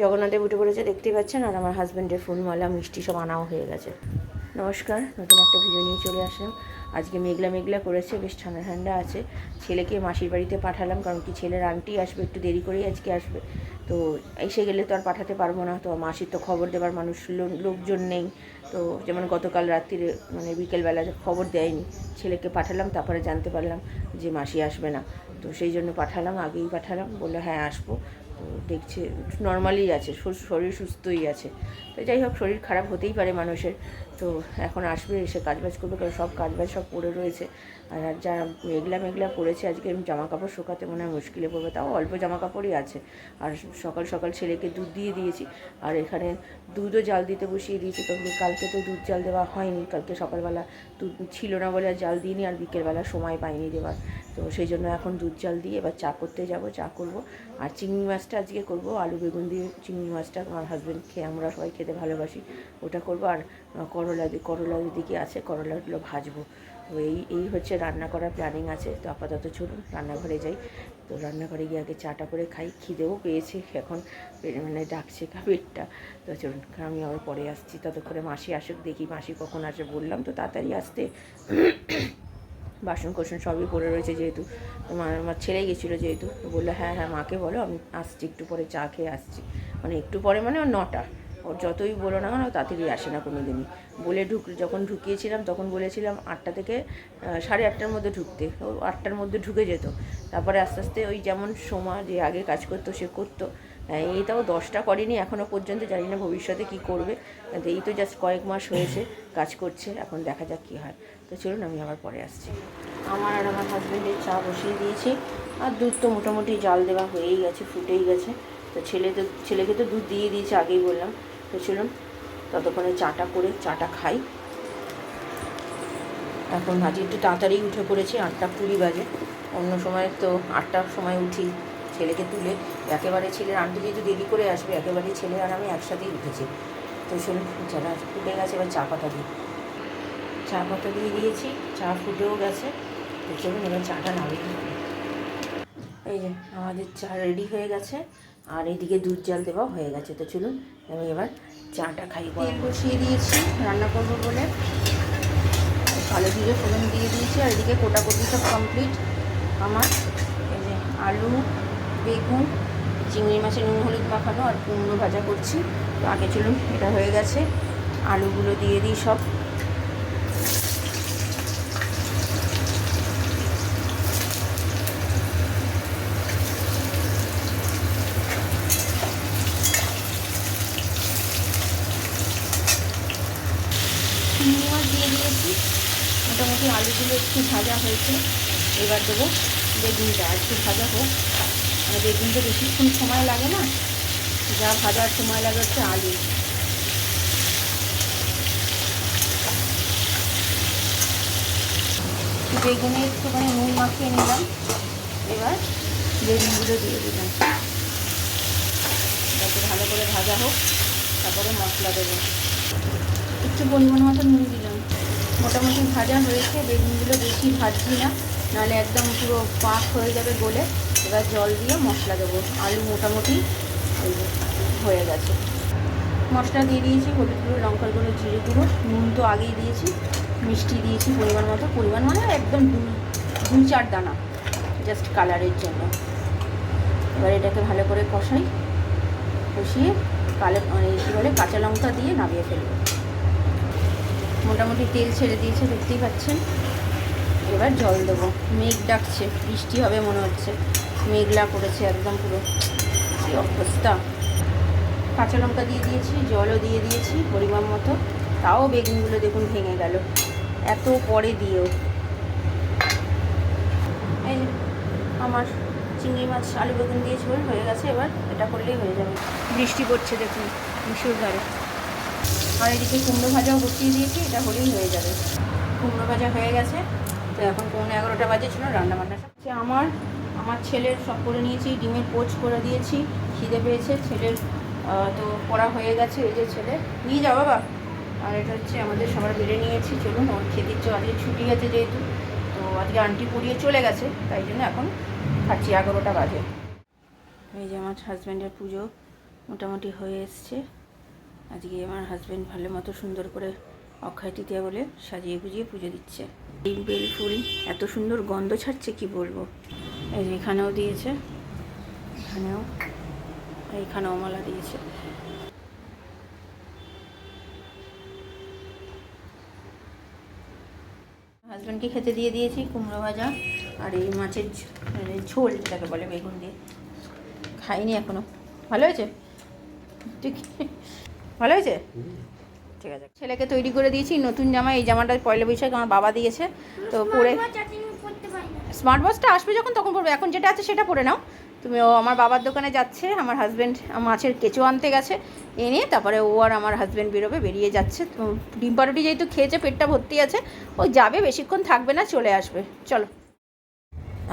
জগন্নাথে উঠে পড়েছে, দেখতেই পাচ্ছেন, আর আমার হাজব্যান্ডের ফুলমালা মিষ্টি সব আনাও হয়ে গেছে। নমস্কার, নতুন একটা ভিডিও নিয়ে চলে আসলাম। আজকে মেঘলা মেঘলা করেছে, বেশ ঠান্ডা ঠান্ডা আছে। ছেলেকে মাসির বাড়িতে পাঠালাম, কারণ কি ছেলের আন্টি আসবে, একটু দেরি করেই আজকে আসবে। তো এসে গেলে তো আর পাঠাতে পারব না, তো মাসির তো খবর দেবার মানুষ লোকজন নেই। তো যেমন গতকাল রাত্রিরে মানে বিকেলবেলা খবর দেয়নি, ছেলেকে পাঠালাম, তারপরে জানতে পারলাম যে মাসি আসবে না। তো সেই জন্য পাঠালাম, আগেই পাঠালাম, বলল হ্যাঁ আসব। দেখছে নর্মালি আছে শরীর সুস্থই আছে। তো যাই হোক, শরীর খারাপ হতেই পারে মানুষের। তো এখন আসবে, এসে কাজবাজ করবে, কারণ সব কাজবাজ সব পড়ে রয়েছে। আর যা মেঘলা মেঘলা পড়েছে, আজকে আমি জামা কাপড় শুকাতে মনে হয় মুশকিলে পড়বে, তাও অল্প জামা কাপড়ই আছে। আর সকাল সকাল ছেলেকে দুধ দিয়ে দিয়েছি, আর এখানে দুধও জাল দিতে বসিয়ে দিয়েছি, তো কালকে তো দুধ জাল দেওয়া হয়নি, কালকে সকালবেলা দুধ ছিল না বলে আর জাল দিইনি, আর বিকেলবেলা সময় পাইনি দেওয়ার। তো সেই জন্য এখন দুধ জাল দিয়ে এবার চা করতে যাব, চা করব। আর চিংড়ি মাছটা আজকে করব, আলু, বেগুন দিয়ে চিংড়ি মাছটা আমার হাজব্যান্ড খেয়ে আমরা সবাই খেতে ভালোবাসি, ওটা করব। আর করলা করলা দিকে আছে, করলাগুলো ভাজবো। তো এই এই হচ্ছে রান্না করার প্ল্যানিং আছে। তো আপাতত চলুন, রান্নাঘরে যাই। তো রান্নাঘরে গিয়ে আগে চাটা করে খাই। খিদেও পেয়েছে এখন মানে ডাকছে পেটটা তো চলুন, আমি আবার পরে আসছি। ততক্ষণে মাসি আসুক, দেখি মাসি কখন আসে বললাম। তো তাড়াতাড়ি আসতে বাসন কোসন সবই পড়ে রয়েছে যেহেতু। মা- আমার ছেলে গেছিল যেহেতু। বলল হ্যাঁ হ্যাঁ মাকে বলো, আমি আসছি, একটু পরে চা খেয়ে আসছি। মানে একটু পরে মানে ওর নটা। ওর যতই বলো না কেন তাড়াতাড়ি আসে না কোনো দিনই বলে ঢুক যখন ঢুকিয়েছিলাম তখন বলেছিলাম আটটা থেকে সাড়ে আটটার মধ্যে ঢুকতে। ও আটটার মধ্যে ঢুকে যেত। তারপরে আস্তে আস্তে ওই যেমন সোমা যে আগে কাজ করতো সে করতো। হ্যাঁ, এই তাও দশটা করেনি এখনও পর্যন্ত জানি না ভবিষ্যতে কি করবে। এই তো জাস্ট কয়েক মাস হয়েছে কাজ করছে এখন দেখা যাক কী হয়। তো চলুন আমি আবার পরে আসছি। আমার আর আমার হাজব্যান্ডের চা বসিয়ে দিয়েছি। আর দুধ তো মোটামুটি জাল দেওয়া হয়েই গেছে ফুটেই গেছে। তো ছেলে তো ছেলেকে তো দুধ দিয়ে দিয়েছে আগেই বললাম। চলুন ততক্ষণে চাটা করে, চাটা খাই। এখন আজ একটু তাড়াতাড়ি উঠে পড়েছি, আটটা কুড়ি বাজে। অন্য সময় তো আটটার সময় উঠি ছেলেকে তুলে। একেবারে ছেলের আন্টি যেহেতু দেরি করে আসবে, একেবারে ছেলে আর আমি একসাথেই উঠেছি। তো চলুন চাটা ফুটে গেছে, এবার চা পাতা দিই। চা পাতা দিয়ে দিয়েছি, চা ফুটেও গেছে। তো চলুন এবার চাটা নামিয়ে। এই যে, আমাদের চা রেডি হয়ে গেছে। আর এইদিকে দুধ জাল দেওয়া হয়ে গেছে। তো চলুন আমি এবার চাটা খাই তেল বসিয়ে দিয়েছি রান্না করব বলে। কালো জিরে ফোড়ন দিয়ে দিয়েছি আর এদিকে কোটাকুটি সব কমপ্লিট আমার এই যে আলু বেগুন চিংড়ি মাছের নুন হলুদ মাখানো আর কুমড়ো ভাজা করছি। তো আগে চলুন এটা হয়ে গেছে। আলুগুলো দিয়ে দিই সব। চিংড়ি মাছ দিয়ে দিয়েছি। মোটামুটি আলুগুলো একটু ভাজা হয়েছে। এবার দেবো বেগুনটা, একটু ভাজা হোক। মানে বেগুনটা বেশিক্ষণ সময় লাগে না, যা ভাজার সময় লাগে হচ্ছে আলু। বেগুনে একটুখানি নুন মাখিয়ে নিলাম। এবার বেগুনগুলো দিয়ে দিলাম। যাতে ভালো করে ভাজা হোক, তারপরে মশলা দেবো। একটু পরিমাণ মতো নুন দিলাম। মোটামুটি ভাজা হয়েছে, বেগুনগুলো বেশি ভাজছি না, নাহলে একদম পুরো পাক হয়ে যাবে গলে। এবার জল দিয়ে মশলা দেবো। আলু মোটামুটি হয়ে গেছে। মশলা দিয়ে দিয়েছি হলুদ গুঁড়ো, লঙ্কার গুঁড়ো, জিরে গুঁড়ো। নুন তো আগেই দিয়েছি। মিষ্টি দিয়েছি পরিমাণ মতো। পরিমাণ মানে একদম দু চার দানা জাস্ট কালারের জন্য। এবার এটাকে ভালো করে কষাই। কষিয়ে কালো মানে কী বলে, কাঁচা লঙ্কা দিয়ে নামিয়ে ফেলব। মোটামুটি তেল ছেড়ে দিয়েছে, দেখতেই পাচ্ছেন। এবার জল দেবো। মেঘ ডাকছে, বৃষ্টি হবে মনে হচ্ছে। মেঘলা করেছে একদম পুরো। কি অবস্থা? কাঁচা লঙ্কা দিয়ে দিয়েছি, জলও দিয়ে দিয়েছি, পরিমাণ মতো। তাও বেগুনগুলো দেখুন ভেঙে গেল। এত পরে দিয়েও এই আমার চিংড়ি মাছ, আলু বেগুন দিয়ে ঝোল হয়ে গেছে এবার। এটা করলেই হয়ে যাবে। বৃষ্টি পড়ছে দেখুন মিশুর ধারে। আর এদিকে কুমড়ো ভাজাও বসিয়ে দিয়েছি, এটা হলেই হয়ে যাবে। কুমড়ো ভাজা হয়ে গেছে, তো এখন পৌনে এগারোটা বাজে ছিল, রান্না বান্না হচ্ছে আমার। আমার ছেলের সব করে নিয়েছি, ডিমের পোচ করে দিয়েছি, খিদে পেয়েছে, ছেলের তো পড়া হয়ে গেছে, এই যে ছেলে। নিয়ে যাও বাবা। আর এটা হচ্ছে আমাদের সবার বেড়ে নিয়েছি, চলুন, ওর খেতে ইচ্ছে আজকে ছুটি আছে যেহেতু, তো আজকে আন্টি পড়িয়ে চলে গেছে, তাই জন্য এখন খাচ্ছি এগারোটা বাজে। এই যে আমার হাজব্যান্ডের পুজো মোটামুটি হয়ে এসছে। আজকে আমার হাজব্যান্ড ভালো মতো সুন্দর করে অক্ষয় তৃতীয়া বলে সাজিয়ে গুজিয়ে পুজো দিচ্ছে। এই বেল ফুল এত সুন্দর গন্ধ ছাড়ছে কি বলব? এই এখানেও দিয়েছে, এখানেও এইখানেও মালা দিয়েছে। হাজব্যান্ডকে খেতে দিয়ে দিয়েছি কুমড়ো ভাজা আর এই মাছের ঝ- মানে ঝোল যেটাকে বলে বেগুন দিয়ে। খাইনি এখনও। ভালো হয়েছে? ঠিক ভালো হয়েছে? ঠিক আছে। ছেলেকে তৈরি করে দিয়েছি নতুন জামা এই জামাটা পয়লা বৈশাখ আমার বাবা দিয়েছে। তো পরে স্মার্ট ওয়াচটা আসবে যখন তখন পড়বে এখন যেটা আছে সেটা পরে নাও। তুমি ও আমার বাবার দোকানে যাচ্ছে আমার হাজব্যান্ড মাছের কেঁচো আনতে গেছে এনে তারপরে ও আর আমার হাজব্যান্ড বেরোবে বেরিয়ে যাচ্ছে। তো ডিম পাউরুটি যেহেতু খেয়েছে পেটটা ভর্তি আছে ও যাবে বেশিক্ষণ থাকবে না চলে আসবে। চলো।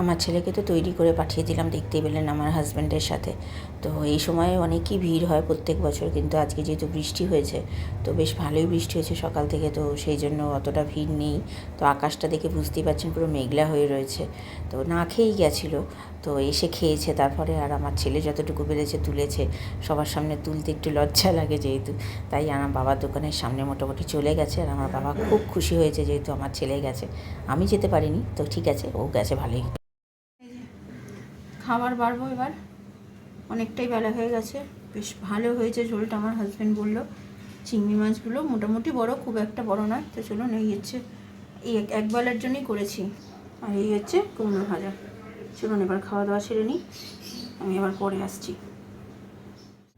আমার ছেলেকে তো তৈরি করে পাঠিয়ে দিলাম দেখতেই পেলেন আমার হাজব্যান্ডের সাথে। তো এই সময় অনেকই ভিড় হয় প্রত্যেক বছর, কিন্তু আজকে যেহেতু বৃষ্টি হয়েছে, তো বেশ ভালোই বৃষ্টি হয়েছে সকাল থেকে, তো সেই জন্য অতটা ভিড় নেই। তো আকাশটা দেখে বুঝতেই পারছেন পুরো মেঘলা হয়ে রয়েছে। তো না খেয়েই গেছিল, তো এসে খেয়েছে, তারপরে আর আমার ছেলে যতটুকু পেরেছে তুলেছে। সবার সামনে তুলতে একটু লজ্জা লাগে যেহেতু, তাই আমার বাবার দোকানের সামনে মোটামুটি চলে গেছে, আর আমার বাবা খুব খুশি হয়েছে যেহেতু আমার ছেলে গেছে। আমি যেতে পারিনি, তো ঠিক আছে, ও গেছে ভালোই। খাবার বাড়বো এবার। অনেকটাই বেলা হয়ে গেছে। বেশ ভালো হয়েছে ঝোলটা, আমার হাজব্যান্ড বলল। চিংড়ি মাছগুলো মোটামুটি বড়, খুব একটা বড় নয়। তো চলুন, এই হচ্ছে, এই এক- এক বেলার জন্যই করেছি। আর এই হচ্ছে কুমড়ো ভাজা। চলুন, এবার খাওয়া দাওয়া সেরে নিই। আমি এবার পরে আসছি।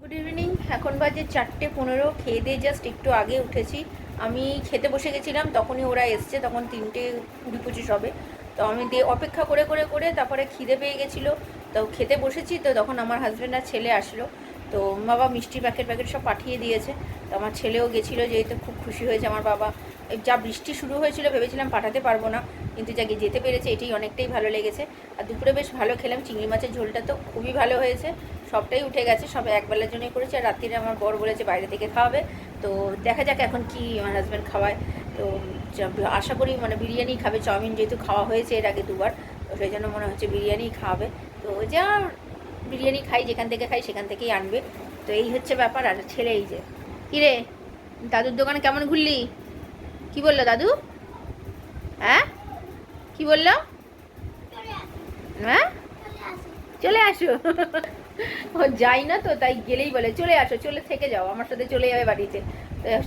গুড ইভিনিং এখন বাজে চারটে পনেরো। খেয়ে দিয়ে জাস্ট একটু আগে উঠেছি। আমি খেতে বসে গেছিলাম, তখনই ওরা এসছে। তখন তিনটে কুড়ি পঁচিশ হবে। তো আমি দিয়ে অপেক্ষা করে করে করে তারপরে খিদে পেয়ে গেছিল। তো খেতে বসেছি, তো তখন আমার হাজব্যান্ড আর ছেলে আসলো। তো বাবা মিষ্টি প্যাকেট প্যাকেট সব পাঠিয়ে দিয়েছে। তো আমার ছেলেও গেছিল যেহেতু খুব খুশি হয়েছে আমার বাবা। যা বৃষ্টি শুরু হয়েছিল ভেবেছিলাম পাঠাতে পারব না, কিন্তু যাকে যেতে পেরেছে এটাই অনেকটাই ভালো লেগেছে। আর দুপুরে বেশ ভালো খেলাম, চিংড়ি মাছের ঝোলটা তো খুবই ভালো হয়েছে। সবটাই উঠে গেছে, সব একবেলার জন্যই করেছে। আর রাত্রিরে আমার বর বলেছে বাইরে থেকে খাওয়াবে। তো দেখা যাক এখন কি আমার হাজব্যান্ড খাওয়ায়। তো আশা করি মানে বিরিয়ানি খাবে, চাউমিন যেহেতু খাওয়া হয়েছে এর আগে দুবার। তো সেই জন্য মনে হচ্ছে বিরিয়ানি খাওয়াবে তো যা বিরিয়ানি খাই, যেখান থেকে খাই সেখান থেকেই আনবে। তো এই হচ্ছে ব্যাপার, আর ছেলে এই যে। কিরে, দাদুর দোকানে কেমন ঘুরলি? কি বলল দাদু? হ্যাঁ কি বলল? হ্যাঁ চলে আসো। ও যাই না তো, তাই গেলেই বলে, চলে আসো, চলে থেকে যাও, আমার সাথে চলে যাবে বাড়িতে।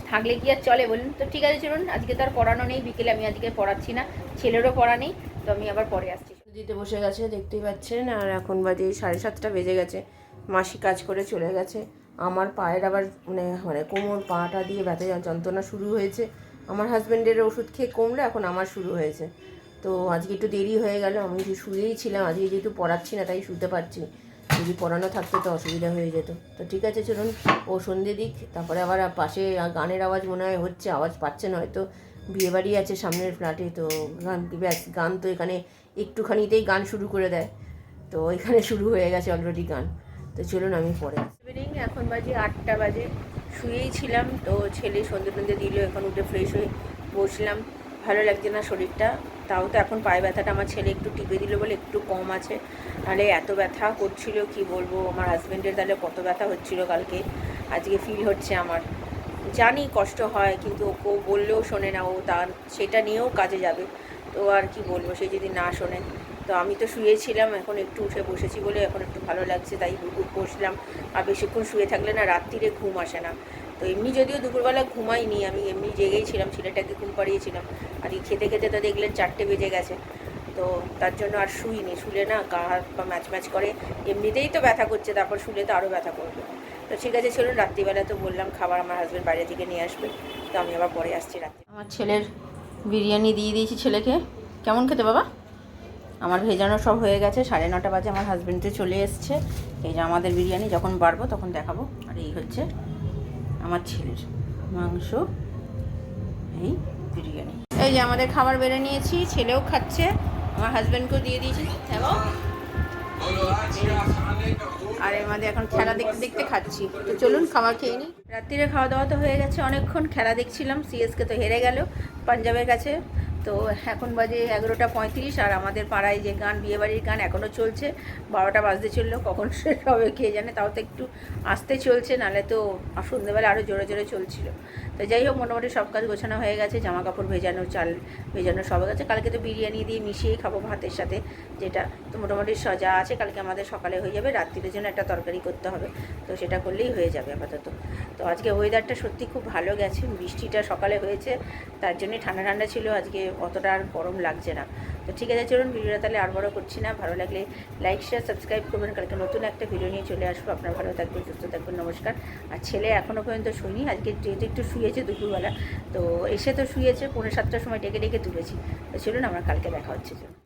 থাকলে কি আর চলে বলুন? তো ঠিক আছে চলুন, আজকে তো আর পড়ানো নেই, বিকেলে আমি আজকে পড়াচ্ছি না, ছেলেরও পড়া নেই, তো আমি আবার পরে আসছি। দিতে বসে গেছে, দেখতেই পাচ্ছেন। আর এখন বাজে সাড়ে সাতটা, বেজে গেছে। মাসি কাজ করে চলে গেছে। আমার পায়ের আবার মানে মানে কোমর, পাটা দিয়ে ব্যথা যন্ত্রণা শুরু হয়েছে। আমার হাজব্যান্ডের ওষুধ খেয়ে কমলে এখন আমার শুরু হয়েছে। তো আজকে একটু দেরি হয়ে গেল। আমি একটু শুয়েই ছিলাম, আজকে যেহেতু পড়াচ্ছি না, তাই শুতে পারছি যদি পড়ানো থাকতো তো অসুবিধা হয়ে যেত। তো ঠিক আছে, চলুন। ও সন্ধে দিক, তারপরে আবার পাশে গানের আওয়াজ মনে হয় হচ্ছে, আওয়াজ পাচ্ছেন হয়তো। বিয়েবাড়ি আছে সামনের ফ্ল্যাটে, তো গান, ব্যাস, গান তো এখানে একটুখানিতেই গান শুরু করে দেয়। তো এখানে শুরু হয়ে গেছে অলরেডি গান। তো চলুন আমি পরে ইভিনিং এখন বাজে আটটা বাজে। শুয়েই ছিলাম, তো ছেলে সন্ধে সন্ধে দিল, এখন উঠে ফ্রেশ হয়ে বসলাম। ভালো লাগছে না শরীরটা, তাও তো এখন পায়ে ব্যথাটা আমার ছেলে একটু টিপে দিল বলে একটু কম আছে। নাহলে এত ব্যথা করছিল, কি বলব? আমার হাজব্যান্ডের তাহলে কত ব্যথা হচ্ছিল কালকে? আজকে ফিল হচ্ছে আমার। জানি কষ্ট হয়, কিন্তু ওকে বললেও শোনে না, ও তা, সেটা নিয়েও কাজে যাবে। তো আর কি বলব, সে যদি না শোনে। তো আমি তো শুয়েছিলাম, এখন একটু উঠে বসেছি বলে এখন একটু ভালো লাগছে, তাই বসলাম। আর বেশিক্ষণ শুয়ে থাকলে না রাত্রিরে ঘুম আসে না। তো এমনি যদিও দুপুরবেলা ঘুমাইনি, আমি এমনি জেগেই ছিলাম, ছেলেটাকে ঘুম পাড়িয়েছিলাম। আর কি খেতে খেতে তো দেখলেন চারটে বেজে গেছে। তো তার জন্য আর শুইনি, শুলে না গা হাত পা ম্যাচ ম্যাচ করে। এমনিতেই তো ব্যথা করছে, তারপর শুলে তো আরও ব্যথা করবে। তো ঠিক আছে, চলুন, রাত্রিবেলা তো বললাম খাবার আমার হাজব্যান্ড বাইরে থেকে নিয়ে আসবে, তো আমি আবার পরে আসছি রাত্রি আমার ছেলের বিরিয়ানি দিয়ে দিয়েছি ছেলেকে। কেমন খেতে বাবা? আমার ভেজানো সব হয়ে গেছে, সাড়ে নটা বাজে আমার হাজব্যান্ডে চলে এসছে। এই যে আমাদের বিরিয়ানি, যখন বাড়বো তখন দেখাবো। আর এই হচ্ছে আমার ছেলের মাংস, এই বিরিয়ানি। এই যে আমাদের খাবার বেড়ে নিয়েছি, ছেলেও খাচ্ছে, আমার হাজব্যান্ডকেও দিয়ে দিয়েছি। দেখো এর মধ্যে এখন খেলা দেখতে দেখতে খাচ্ছি। তো চলুন খাওয়া খেয়ে নিই রাত্রিরে খাওয়া দাওয়া তো হয়ে গেছে, অনেকক্ষণ খেলা দেখছিলাম সিএসকে তো হেরে গেল, পাঞ্জাবের কাছে। তো এখন বাজে এগারোটা পঁয়ত্রিশ আর আমাদের পাড়ায় যে গান, বিয়েবাড়ির গান এখনও চলছে। বারোটা বাজতে চলল, কখন শেষ হবে কে জানে, তাও তো একটু আসতে চলছে, নাহলে তো সন্ধ্যেবেলা আরও জোরে জোরে চলছিল। তো যাই হোক, মোটামুটি সব কাজ গোছানো হয়ে গেছে জামা কাপড় ভেজানো, চাল ভেজানো সব গেছে। কালকে তো বিরিয়ানি দিয়ে মিশিয়েই খাব ভাতের সাথে, যেটা তো মোটামুটি সজা আছে, কালকে আমাদের সকালে হয়ে যাবে, রাত্রির জন্য একটা তরকারি করতে হবে। তো সেটা করলেই হয়ে যাবে আপাতত। তো আজকে ওয়েদারটা সত্যি খুব ভালো গেছে, বৃষ্টিটা সকালে হয়েছে, তার জন্যই ঠান্ডা ঠান্ডা ছিল, আজকে অতটা আর গরম লাগছে না। তো ঠিক আছে, চলুন ভিডিওটা তাহলে আর বড় করছি না। ভালো লাগলে লাইক শেয়ার সাবস্ক্রাইব করবেন। কালকে নতুন একটা ভিডিও নিয়ে চলে আসব। আপনার ভালো থাকবেন, সুস্থ থাকবেন, নমস্কার। আর ছেলে এখনও পর্যন্ত শুনি আজকে যেহেতু একটু শুয়েছে দুপুরবেলা। তো এসে তো শুয়েছে পনেরো সাতটার সময় ডেকে ডেকে তুলেছি। তো চলুন আমার কালকে দেখা হচ্ছে। চলুন